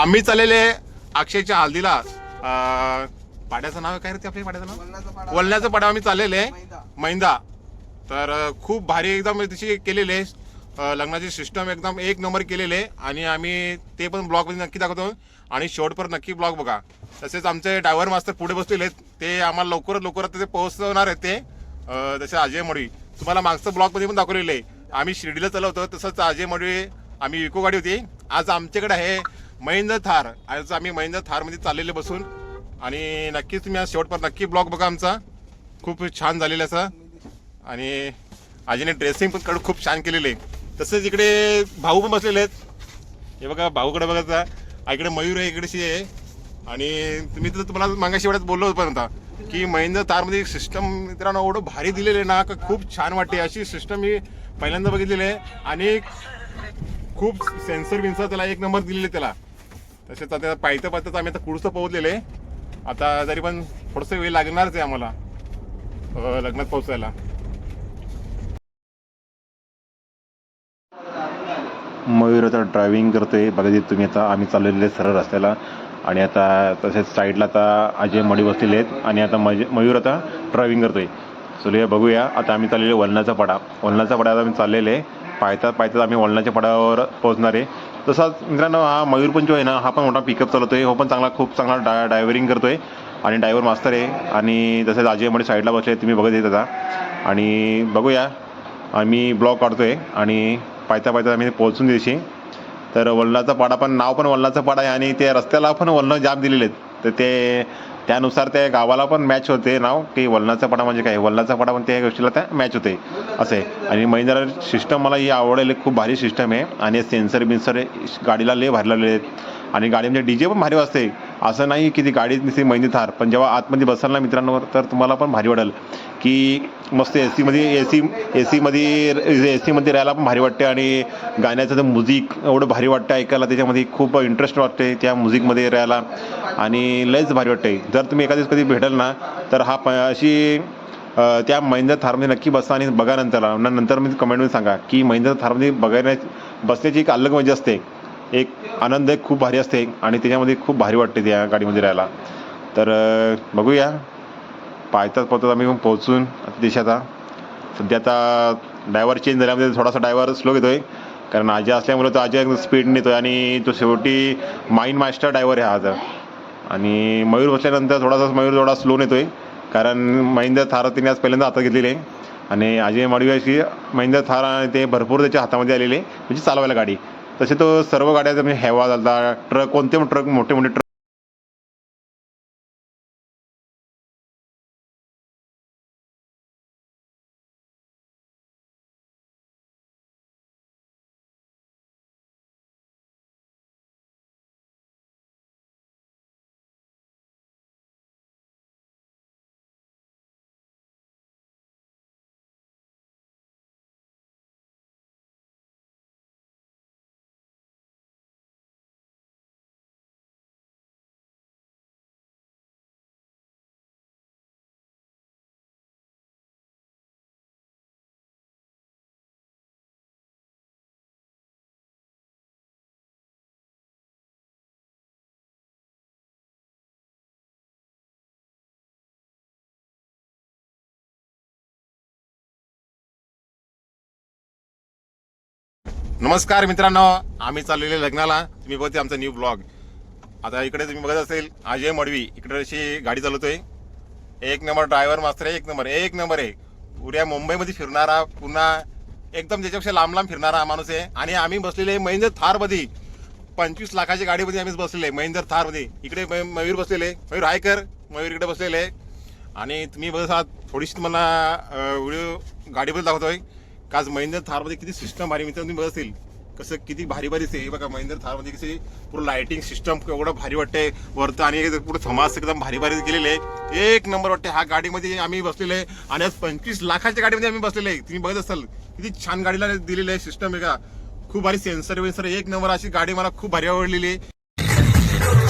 आम्ही चाललेले अक्षयच्या हल्दीला. पाड्याचं नाव काय रे ते आपल्या पाड्याचं नाव? वळणाचा पाडा. आम्ही चाललेले मैदा. मैदा. तर खूप भारी एकदम तशी केलेले लग्नाची सिस्टम एकदम एक नंबर केलेले आणि आम्ही ते पण ब्लॉगमध्ये नक्की दाखवतो. आणि शेवटपर्यंत नक्की ब्लॉग बघा. तसेच आमचे ड्रायव्हर मास्तर पुढे बसलेले ते आम्हाला लवकरात लवकरात ते पोहोचवणार आहेत ते. जसे अजय मडवी. तुम्हाला मागचं ब्लॉगमध्ये पण दाखवलेलं आहे. आम्ही शिर्डीला चालवतो तसंच अजय मडवी आम्ही इको गाडी होती. आज आमच्याकडे आहे. महेंद्र थार आज आम्ही महेंद्र थारमध्ये चाललेले बसून आणि नक्कीच तुम्ही आज शेवटपर्यंत नक्की ब्लॉग बघा आमचा. खूप छान झालेला असा. आणि आजीने ड्रेसिंग पण कडे खूप छान केलेले. आहे तसेच इकडे भाऊ पण बसलेले आहेत. हे बघा भाऊकडे बघायचा इकडे मयूर आहे इकडेशी आहे. आणि तुम्ही तर तुम्हाला मागाशी वेळात बोललो होतं की महेंद्र तारमध्ये सिस्टम मित्रांनो एवढं भारी दिलेलं आहे ना का खूप छान वाटते. अशी सिस्टम मी पहिल्यांदा बघितलेली आहे. आणि खूप सेन्सर बिन्सर त्याला एक नंबर दिलेले त्याला. तसेच आता पायथं पायथं आम्ही आता कुडचं पोहोचलेलं. आहे आता तरी पण थोडंसं वेळ लागणारच आहे आम्हाला लग्नात पोहोचायला. मयूर आता ड्रायव्हिंग करतोय. बघा जे तुम्ही आता आम्ही चाललेले सरळ रस्त्याला. आणि आता तसेच साईडला आता अजय मडी बसलेले आहेत. आणि आता मज मयूर आता ड्रायव्हिंग करतोय. चलूया बघूया. आता आम्ही चाललेले वलनाचा पडा. वलनाचा पडा आता आम्ही चाललेले. आहे पायतात पायतात आम्ही वलनाच्या पडावर पोहोचणार आहे. तसाच मित्रांनो हा मयूर आहे ना हा पण मोठा पिकअप चालवतोय. हो पण चांगला खूप चांगला डा करतो आहे आणि डायव्हर मास्तर आहे. आणि तसेच आजी मडी साईडला बसले तुम्ही बघत येत आता आणि बघूया. आम्ही ब्लॉग काढतो आहे आणि पायता पायता आम्ही पोहोचून द्यायची तर वल्लाचा पाडा पण नाव पण वल्लाचा पाडा आहे. आणि ते रस्त्याला पण वल्लं जाम दिलेले आहेत. तर ते त्यानुसार त्या गावाला पण मॅच होते नाव. की वलनाचा पाडा म्हणजे काय? वलनाचा पाडा पण त्या गोष्टीला त्या मॅच होते. असे. आणि महिंद्रा सिस्टम मला ही आवडेल खूप भारी सिस्टम आहे. आणि सेन्सर बिन्सर गाडीला लय भारी आहेत. आणि गाडी म्हणजे डी जे पण भारी वाजते. असं नाही की ती गाडी नसते महिने थार पण जेव्हा आतमध्ये बसाल ना मित्रांनो तर तुम्हाला पण भारी वाटेल की मस्त ए सीमध्ये ए सी ए सीमध्ये ए सीमध्ये राहायला पण भारी वाटते आणि गाण्याचं ते म्युझिक एवढं भारी वाटतं ऐकायला त्याच्यामध्ये खूप इंटरेस्ट वाटते त्या म्युझिकमध्ये राहायला आणि लयच भारी वाटते. जर तुम्ही एखाद्या कधी भेटाल ना तर हा प अशी त्या महिंद्रा थारमध्ये नक्की बसा आणि बघा नंतर नंतर मी कमेंटमध्ये सांगा की महिंद्रा थारमध्ये बघायला बसण्याची एक अलग मजा असते. एक आनंद एक खूप भारी असते आणि त्याच्यामध्ये खूप भारी वाटते त्या गाडीमध्ये राहायला. तर बघूया. पायतात पोहतात आम्ही पण पोहोचून आता सध्या आता ड्रायव्हर चेंज झाल्यामध्ये थोडासा ड्रायव्हर स्लो घेतोय. कारण आजी असल्यामुळे तो आजी स्पीड नेतोय आणि तो शेवटी माइंड मास्टर ड्रायव्हर आहे हा आता. आणि मयूर बसल्यानंतर थोडासा मयूर थोडा स्लो नेतोय कारण महिंद्र थार तिने आज पहिल्यांदा हातात घेतलेली आहे. आणि अजय माडवी महिंद्र थार आणि ते भरपूर त्याच्या हातामध्ये आलेले म्हणजे चालवायला गाडी. तसे तो सर्व गाड्या म्हणजे हेवा झाला ट्रक कोणते पण ट्रक मोठे मोठे ट्रक नमस्कार मित्रांनो आम्ही चाललेले लग्नाला. तुम्ही बघते आमचा न्यू ब्लॉग आता इकडे तुम्ही बघत असेल अजय मडवी इकडे अशी गाडी चालवतोय. एक नंबर ड्रायव्हर मास्तर आहे एक नंबर एक नंबर आहे. पुऱ्या मुंबईमध्ये फिरणारा पुन्हा एकदम त्याच्यापेक्षा लांब लांब फिरणारा हा माणूस आहे. आणि आम्ही बसलेले महेंद्र थारमध्ये. पंचवीस लाखाच्या गाडीमध्ये आम्ही बसलेले महेंद्र थारमध्ये. इकडे मयूर बसलेले मयूर हायकर मयूर इकडे बसलेले आणि तुम्ही बघत आहात थोडीशी तुम्हाला व्हिडिओ गाडीबद्दल दाखवतोय. का आज महेंद्र थारमध्ये किती सिस्टम भारी मित्र तुम्ही बघतील कसं किती भारी भारी आहे बघा महेंद्र थारमध्ये कशी पूर्ण लाइटिंग सिस्टम एवढं भारी वाटते वरतं आणि पुढे समाज एकदम भारी भारी केलेले आहे. एक नंबर वाटते हा गाडीमध्ये आम्ही बसलेले आहे. आणि आज पंचवीस लाखाच्या गाडीमध्ये आम्ही बसलेले आहे. तुम्ही बघत असाल किती छान गाडीला दिलेलं आहे सिस्टम आहे का खूप भारी सेन्सर वेन्सर एक नंबर अशी गाडी मला खूप भारी आवडलेली आहे.